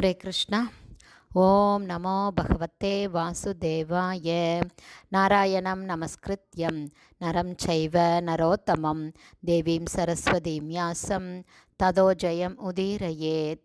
ஹரே கிருஷ்ணா. ஓம் நமோ பகவத்தே வாசுதேவாய. நாராயணம் நமஸ்கிருத்யம். நரம் சைவ நரோத்தமம். தேவீம் சரஸ்வதீம் யாசம். ததோ ஜெயம் உதீரயேத்.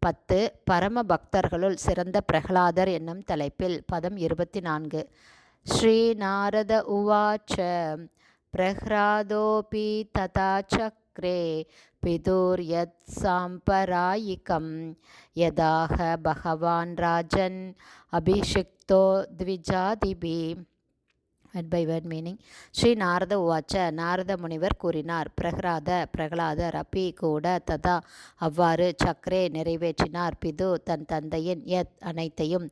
பத்து பரம பக்தர்களுள் சிறந்த பிரகலாதர் என்னும் தலைப்பில் பதம் இருபத்தி நான்கு ஸ்ரீநாரத உவாச்ச பிரஹ்லாதோபி ததா சக்ரே பிதுர்யத் சாம்பராயிகம். யதாக பகவான் ராஜன் அபிஷிக்தோ த்விஜாதிபி. Word by word meaning Shri Narada உவாச்ச நாரத முனிவர் கூறினார் பிரகலாத பிரகலாதர் அப்பி கூட ததா அவ்வாறு சக்ரே நிறைவேற்றினார் பிது தன் தந்தையின் எத் அனைத்தையும்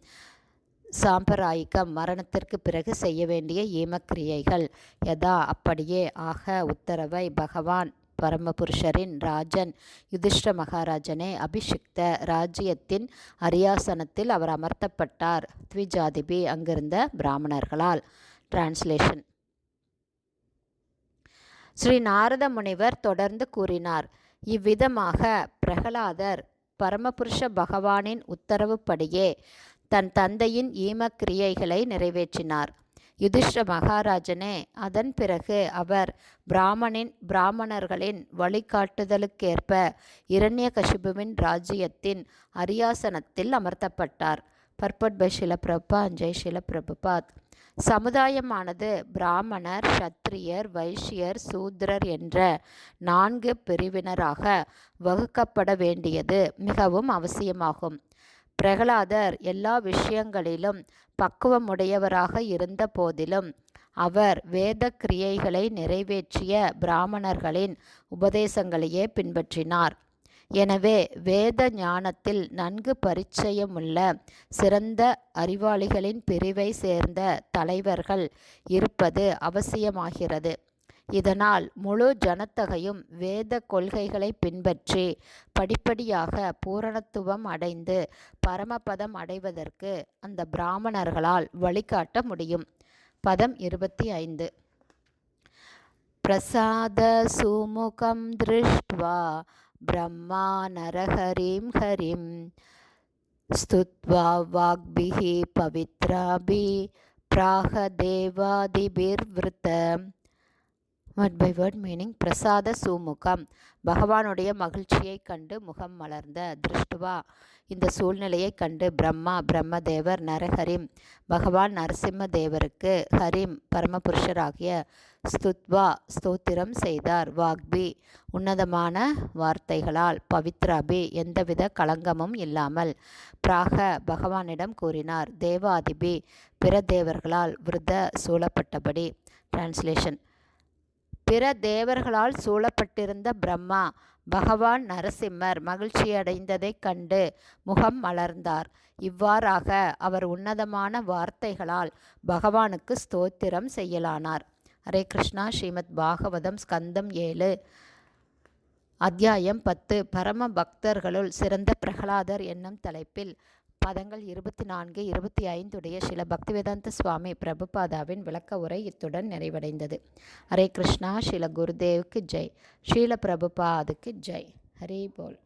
சாம்பராயிக்கம் மரணத்திற்கு பிறகு செய்ய வேண்டிய ஈமக்கிரியைகள் யதா அப்படியே ஆக உத்தரவை பகவான் பரமபுருஷரின் ராஜன் யுதிஷ்ட மகாராஜனே அபிஷிக்த ராஜ்யத்தின் அரியாசனத்தில் அவர் அமர்த்தப்பட்டார். த்விஜாதிபி அங்கிருந்த பிராமணர்களால். டிரான்ஸ்லேஷன் ஸ்ரீ நாரத முனிவர் தொடர்ந்து கூறினார் இவ்விதமாக பிரகலாதர் பரமபுருஷ பகவானின் உத்தரவுப்படியே தன் தந்தையின் ஈமக்கிரியைகளை நிறைவேற்றினார். யுதிஷ்ட மகாராஜனே அதன் பிறகு அவர் பிராமணின் பிராமணர்களின் வழிகாட்டுதலுக்கேற்ப இரண்யகசிபுவின் ராஜ்யத்தின் அரியாசனத்தில் அமர்த்தப்பட்டார். பர்பட் பை ஷில பிரபா அஞ்சய் சிலப்பிரபுபாத் சமுதாயமானது பிராமணர் சத்திரியர் வைஷ்யர் சூத்ரர் என்ற நான்கு பிரிவினராக வகுக்கப்பட வேண்டியது மிகவும் அவசியமாகும். பிரகலாதர் எல்லா விஷயங்களிலும் பக்குவமுடையவராக இருந்த போதிலும் அவர் வேத கிரியைகளை நிறைவேற்றிய பிராமணர்களின் உபதேசங்களையே பின்பற்றினார். எனவே வேத ஞானத்தில் நன்கு பரிச்சயமுள்ள சிறந்த அறிவாளிகளின் பிரிவை சேர்ந்த தலைவர்கள் இருப்பது அவசியமாகிறது. இதனால் முழு ஜனத்தகையும் வேத கொள்கைகளை பின்பற்றி படிப்படியாக பூரணத்துவம் அடைந்து பரமபதம் அடைவதற்கு அந்த பிராமணர்களால் வழிகாட்ட முடியும். பதம் இருபத்தி ஐந்து. प्रसादसुमुखं दृष्ट्वा ब्रह्मा नरहरिं हरिं स्तुत्वा वाग्भिः पवित्राभिः प्राहदेवादिभिर्वृत வேர்ட் பை வேர்ட் மீனிங் பிரசாத சுமுகம். பகவானுடைய மகிழ்ச்சியை கண்டு முகம் மலர்ந்த திருஷ்டுவா. இந்த சூழ்நிலையை கண்டு பிரம்மா பிரம்மதேவர் நரஹரிம் பகவான் நரசிம்ம தேவருக்கு ஹரிம் பரமபுருஷராகிய ஸ்துத்வா ஸ்தோத்திரம் செய்தார். வாக்பி உன்னதமான வார்த்தைகளால் பவித்ராபி எந்தவித களங்கமும் இல்லாமல் பிராக பகவானிடம் கூறினார். தேவாதிபி பிற தேவர்களால் விருத சூழப்பட்டபடி. டிரான்ஸ்லேஷன் பிற தேவர்களால் சூழப்பட்டிருந்த பிரம்மா பகவான் நரசிம்மர் மகிழ்ச்சியடைந்ததைக் கண்டு முகம் மலர்ந்தார். இவ்வாறாக அவர் உன்னதமான வார்த்தைகளால் பகவானுக்கு ஸ்தோத்திரம் செய்யலானார். ஹரே கிருஷ்ணா ஸ்ரீமத் பாகவதம் ஸ்கந்தம் ஏழு அத்தியாயம் பத்து. பரம பக்தர்களுள் சிறந்த பிரகலாதர் என்னும் தலைப்பில் பதங்கள் இருபத்தி நான்கு இருபத்தி ஐந்துடைய சில பக்திவேதாந்த சுவாமி பிரபுபாதாவின் விளக்க உரை இத்துடன் நிறைவடைந்தது. ஹரே கிருஷ்ணா ஸ்ரீல குருதேவுக்கு ஜெய். ஸ்ரீல பிரபுபாதுக்கு ஜெய். ஹரே போல்.